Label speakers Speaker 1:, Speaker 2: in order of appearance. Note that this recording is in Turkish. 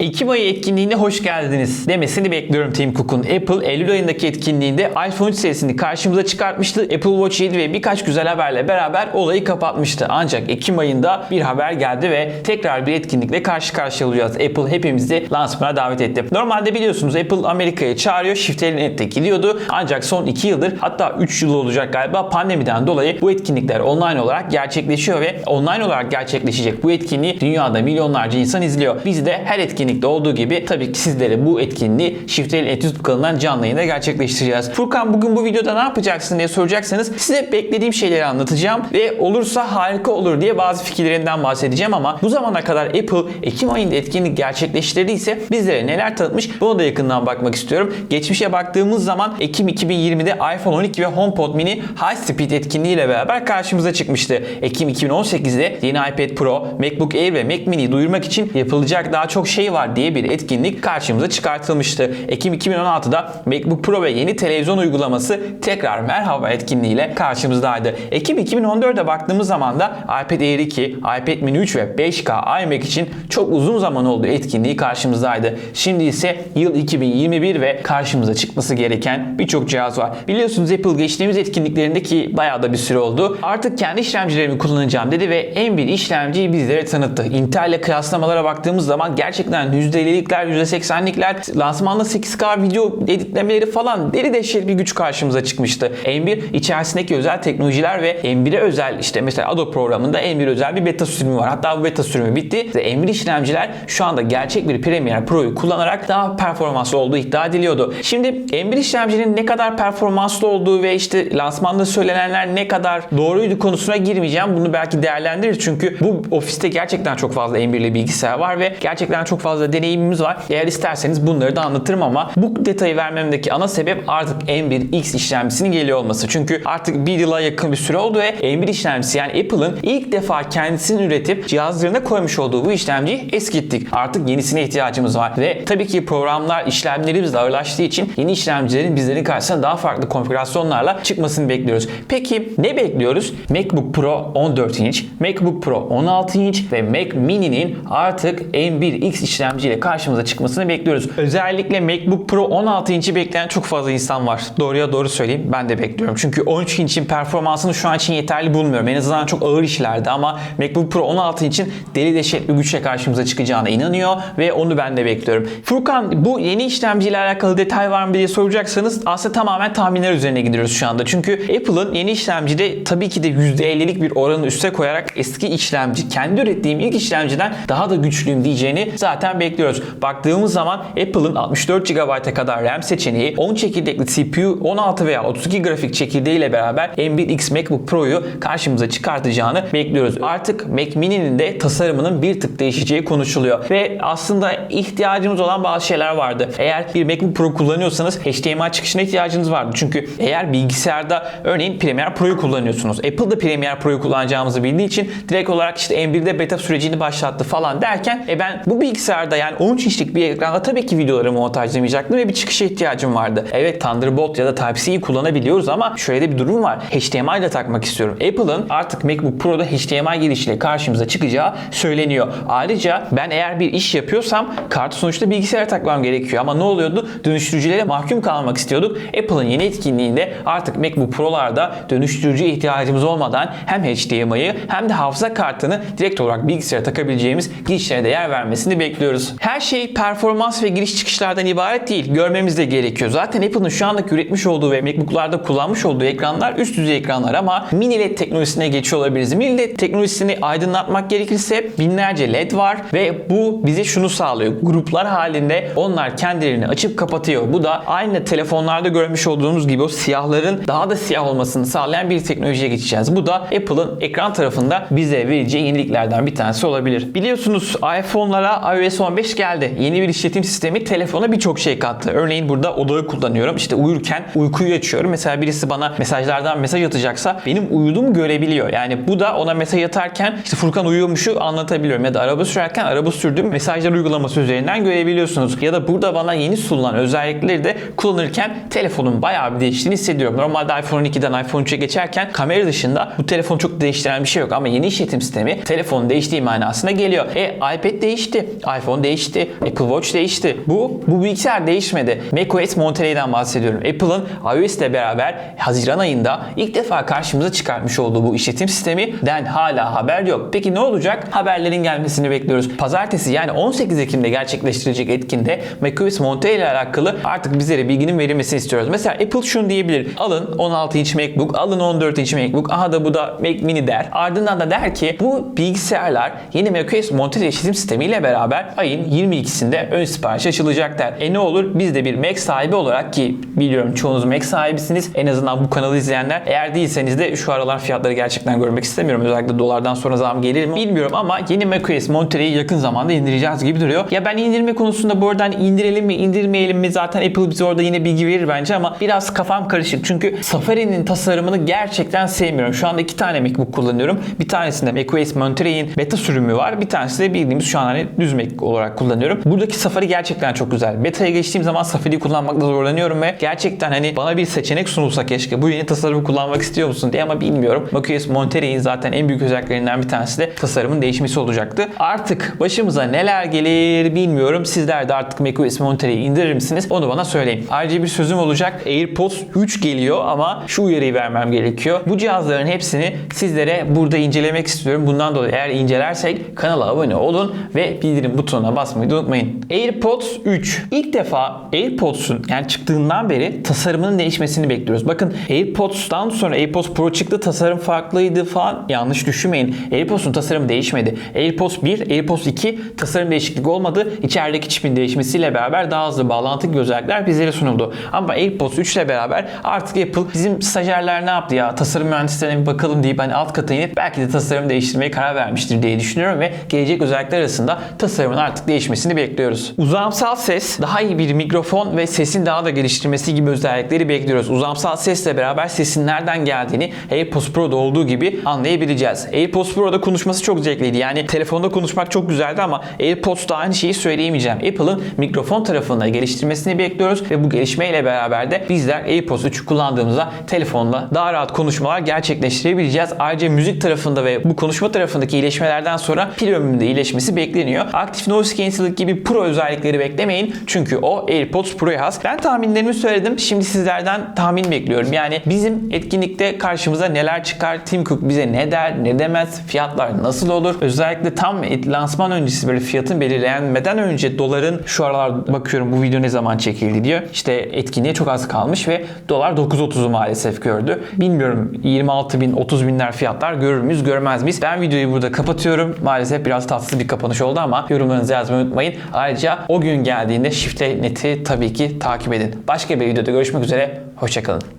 Speaker 1: Ekim ayı etkinliğine hoş geldiniz demesini bekliyorum Tim Cook'un. Apple Eylül ayındaki etkinliğinde iPhone 3 serisini karşımıza çıkartmıştı. Apple Watch 7 ve birkaç güzel haberle beraber olayı kapatmıştı. Ancak Ekim ayında bir haber geldi ve tekrar bir etkinlikle karşı karşıya olacağız. Apple hepimizi lansmana davet etti. Normalde biliyorsunuz Apple Amerika'ya çağırıyor. Shift Net'te gidiyordu. Ancak son 2 yıldır hatta 3 yıl olacak galiba pandemiden dolayı bu etkinlikler online olarak gerçekleşiyor ve online olarak gerçekleşecek bu etkinliği dünyada milyonlarca insan izliyor. Biz de her etkinlik etkinlikte olduğu gibi tabii ki sizlere bu etkinliği Shift'el Et YouTube kanalından canlı yayında gerçekleştireceğiz. Furkan bugün bu videoda ne yapacaksın diye soracaksanız size beklediğim şeyleri anlatacağım ve olursa harika olur diye bazı fikirlerinden bahsedeceğim ama bu zamana kadar Apple Ekim ayında etkinlik gerçekleştirdiyse bizlere neler tanıtmış buna da yakından bakmak istiyorum. Geçmişe baktığımız zaman Ekim 2020'de iPhone 12 ve HomePod mini High Speed etkinliği ile beraber karşımıza çıkmıştı. Ekim 2018'de yeni iPad Pro, MacBook Air ve Mac Mini'yi duyurmak için yapılacak daha çok şey var diye bir etkinlik karşımıza çıkartılmıştı. Ekim 2016'da MacBook Pro ve yeni televizyon uygulaması tekrar merhaba etkinliğiyle karşımızdaydı. Ekim 2014'e baktığımız zaman da iPad Air 2, iPad Mini 3 ve 5K iMac için çok uzun zaman oldu etkinliği karşımızdaydı. Şimdi ise yıl 2021 ve karşımıza çıkması gereken birçok cihaz var. Biliyorsunuz Apple geçtiğimiz etkinliklerindeki bayağı da bir süre oldu. Artık kendi işlemcilerimi kullanacağım dedi ve M1 işlemciyi bizlere tanıttı. Intel ile kıyaslamalara baktığımız zaman gerçekten %50'likler, %80'likler, lansmanda 8K video editlemeleri falan deli dehşet bir güç karşımıza çıkmıştı. M1 içerisindeki özel teknolojiler ve M1'e özel işte mesela Adobe programında M1 özel bir beta sürümü var. Hatta bu beta sürümü bitti. M1 işlemciler şu anda gerçek bir Premiere Pro'yu kullanarak daha performanslı olduğu iddia ediliyordu. Şimdi M1 işlemcinin ne kadar performanslı olduğu ve işte lansmanda söylenenler ne kadar doğruydu konusuna girmeyeceğim. Bunu belki değerlendirir çünkü bu ofiste gerçekten çok fazla M1'li bilgisayar var ve gerçekten çok fazla deneyimimiz var. Eğer isterseniz bunları da anlatırım ama bu detayı vermemdeki ana sebep artık M1X işlemcisinin geliyor olması. Çünkü artık bir yıla yakın bir süre oldu ve M1 işlemcisi yani Apple'ın ilk defa kendisinin üretip cihazlarına koymuş olduğu bu işlemciyi eskittik. Artık yenisine ihtiyacımız var ve tabii ki programlar işlemlerimiz de ağırlaştığı için yeni işlemcilerin bizlerin karşısına daha farklı konfigürasyonlarla çıkmasını bekliyoruz. Peki ne bekliyoruz? MacBook Pro 14 inç, MacBook Pro 16 inç ve Mac Mini'nin artık M1X işlemciyle karşımıza çıkmasını bekliyoruz. Özellikle MacBook Pro 16 inç'i bekleyen çok fazla insan var. Doğruya doğru söyleyeyim ben de bekliyorum. Çünkü 13 inç'in performansını şu an için yeterli bulmuyorum. En azından çok ağır işlerde ama MacBook Pro 16 inç'in deli deşet bir güçle karşımıza çıkacağına inanıyor ve onu ben de bekliyorum. Furkan bu yeni işlemciyle alakalı detay var mı diye soracaksanız aslında tamamen tahminler üzerine gidiyoruz şu anda. Çünkü Apple'ın yeni işlemcide tabii ki de %50'lik bir oranı üste koyarak eski işlemci, kendi ürettiğim ilk işlemciden daha da güçlüyüm diyeceğini zaten bekliyoruz. Baktığımız zaman Apple'ın 64 GB'a kadar RAM seçeneği, 10 çekirdekli CPU, 16 veya 32 grafik çekirdeği ile beraber M1X MacBook Pro'yu karşımıza çıkartacağını bekliyoruz. Artık Mac Mini'nin de tasarımının bir tık değişeceği konuşuluyor. Ve aslında ihtiyacımız olan bazı şeyler vardı. Eğer bir MacBook Pro kullanıyorsanız HDMI çıkışına ihtiyacınız vardı. Çünkü eğer bilgisayarda örneğin Premiere Pro'yu kullanıyorsunuz. Apple'da Premiere Pro'yu kullanacağımızı bildiği için direkt olarak işte M1'de beta sürecini başlattı falan derken e ben bu bilgisayarda yani 13 inçlik bir ekranda tabii ki videoları montajlamayacaktım ve bir çıkışa ihtiyacım vardı. Evet Thunderbolt ya da Type-C'yi kullanabiliyoruz ama şöyle de bir durum var. HDMI ile takmak istiyorum. Apple'ın artık MacBook Pro'da HDMI girişiyle karşımıza çıkacağı söyleniyor. Ayrıca ben eğer bir iş yapıyorsam kartı sonuçta bilgisayara takmam gerekiyor. Ama ne oluyordu? Dönüştürücülere mahkum kalmak istiyorduk. Apple'ın yeni etkinliğinde artık MacBook Pro'larda dönüştürücüye ihtiyacımız olmadan hem HDMI'yi hem de hafıza kartını direkt olarak bilgisayara takabileceğimiz girişlere de yer vermesini bekliyoruz. Her şey performans ve giriş çıkışlardan ibaret değil. Görmemiz de gerekiyor. Zaten Apple'ın şu andaki üretmiş olduğu ve MacBook'larda kullanmış olduğu ekranlar üst düzey ekranlar ama mini LED teknolojisine geçiyor olabiliriz. Mini LED teknolojisini aydınlatmak gerekirse binlerce LED var ve bu bize şunu sağlıyor. Gruplar halinde onlar kendilerini açıp kapatıyor. Bu da aynı telefonlarda görmüş olduğumuz gibi o siyahların daha da siyah olmasını sağlayan bir teknolojiye geçeceğiz. Bu da Apple'ın ekran tarafında bize vereceği yeniliklerden bir tanesi olabilir. Biliyorsunuz iPhone'lara iOS 15 geldi. Yeni bir işletim sistemi telefona birçok şey kattı. Örneğin burada odayı kullanıyorum. İşte uyurken uykuyu açıyorum. Mesela birisi bana mesajlardan mesaj atacaksa benim uyuduğumu görebiliyor. Yani bu da ona mesaj atarken işte Furkan uyuyormuşu anlatabiliyorum. Ya da araba sürerken araba sürdüğüm mesajlar uygulaması üzerinden görebiliyorsunuz. Ya da burada bana yeni sunulan özellikleri de kullanırken telefonun bayağı bir değiştiğini hissediyorum. Normalde iPhone 12'den iPhone 3'e geçerken kamera dışında bu telefonu çok değiştiren bir şey yok. Ama yeni işletim sistemi telefonun değiştiği manasına geliyor. E iPad değişti. iPhone değişti. Apple Watch değişti. Bu bu bilgisayar değişmedi. macOS Monterey'den bahsediyorum. Apple'ın iOS ile beraber Haziran ayında ilk defa karşımıza çıkartmış olduğu bu işletim sisteminden hala haber yok. Peki ne olacak? Haberlerin gelmesini bekliyoruz. Pazartesi yani 18 Ekim'de gerçekleştirecek etkinde macOS Monterey ile alakalı artık bizlere bilginin verilmesini istiyoruz. Mesela Apple şunu diyebilir. Alın 16 inç MacBook, alın 14 inç MacBook, aha da bu da Mac Mini der. Ardından da der ki bu bilgisayarlar yeni macOS Monterey işletim sistemiyle beraber ayın 22'sinde ön sipariş açılacak der. E ne olur biz de bir Mac sahibi olarak ki biliyorum çoğunuz Mac sahibisiniz. En azından bu kanalı izleyenler. Eğer değilseniz de şu aralar fiyatları gerçekten görmek istemiyorum. Özellikle dolardan sonra zam gelir mi bilmiyorum ama yeni macOS Monterey'i yakın zamanda indireceğiz gibi duruyor. Ya ben indirme konusunda bu arada hani indirelim mi indirmeyelim mi zaten Apple bize orada yine bilgi verir bence ama biraz kafam karışık. Çünkü Safari'nin tasarımını gerçekten sevmiyorum. Şu anda iki tane MacBook kullanıyorum. Bir tanesinde macOS Monterey'in beta sürümü var. Bir tanesi de bildiğimiz şu an hani düz Mac olarak kullanıyorum. Buradaki Safari gerçekten çok güzel. Beta'ya geçtiğim zaman Safari'yi kullanmakta zorlanıyorum ve gerçekten hani bana bir seçenek sunulsa keşke bu yeni tasarımı kullanmak istiyor musun diye ama bilmiyorum. macOS Monterey'in zaten en büyük özelliklerinden bir tanesi de tasarımın değişmesi olacaktı. Artık başımıza neler gelir bilmiyorum. Sizler de artık macOS Monterey'i indirir misiniz? Onu bana söyleyin. Ayrıca bir sözüm olacak. AirPods 3 geliyor ama şu uyarıyı vermem gerekiyor. Bu cihazların hepsini sizlere burada incelemek istiyorum. Bundan dolayı eğer incelersek kanala abone olun ve bildirim butonuna basmayı da unutmayın. AirPods 3. İlk defa AirPods'un yani çıktığından beri tasarımının değişmesini bekliyoruz. Bakın AirPods'tan sonra AirPods Pro çıktı tasarım farklıydı falan. Yanlış düşünmeyin. AirPods'un tasarımı değişmedi. AirPods 1, AirPods 2 tasarım değişiklik olmadı. İçerideki çipin değişmesiyle beraber daha hızlı bağlantı özellikler bizlere sunuldu. Ama AirPods 3 ile beraber artık Apple bizim stajyerler ne yaptı ya tasarım mühendislerine bir bakalım deyip hani alt kata inip belki de tasarım değiştirmeye karar vermiştir diye düşünüyorum ve gelecek özellikler arasında tasarımın artık değişmesini bekliyoruz. Uzamsal ses, daha iyi bir mikrofon ve sesin daha da geliştirmesi gibi özellikleri bekliyoruz. Uzamsal sesle beraber sesin nereden geldiğini AirPods Pro'da olduğu gibi anlayabileceğiz. AirPods Pro'da konuşması çok zevkliydi. Yani telefonda konuşmak çok güzeldi ama AirPods'ta aynı şeyi söyleyemeyeceğim. Apple'ın mikrofon tarafında geliştirmesini bekliyoruz ve bu gelişmeyle beraber de bizler AirPods 3'ü kullandığımızda telefonla daha rahat konuşmalar gerçekleştirebileceğiz. Ayrıca müzik tarafında ve bu konuşma tarafındaki iyileşmelerden sonra pil ömründe iyileşmesi bekleniyor. Aktif Noise Cancelling gibi pro özellikleri beklemeyin. Çünkü o AirPods Pro'ya has. Ben tahminlerimi söyledim. Şimdi sizlerden tahmin bekliyorum. Yani bizim etkinlikte karşımıza neler çıkar? Tim Cook bize ne der, ne demez? Fiyatlar nasıl olur? Özellikle tam lansman öncesi böyle fiyatın belirlenmeden önce doların şu aralar bakıyorum bu video ne zaman çekildi diyor. İşte etkinliğe çok az kalmış ve dolar 9.30'u maalesef gördü. Bilmiyorum 26 bin 30 binler fiyatlar görür müyüz görmez miyiz? Ben videoyu burada kapatıyorum. Maalesef biraz tatsız bir kapanış oldu ama yorumlarınızı yazmayı unutmayın. Ayrıca o gün geldiğinde Shift Net'i tabii ki takip edin. Başka bir videoda görüşmek üzere. Hoşçakalın.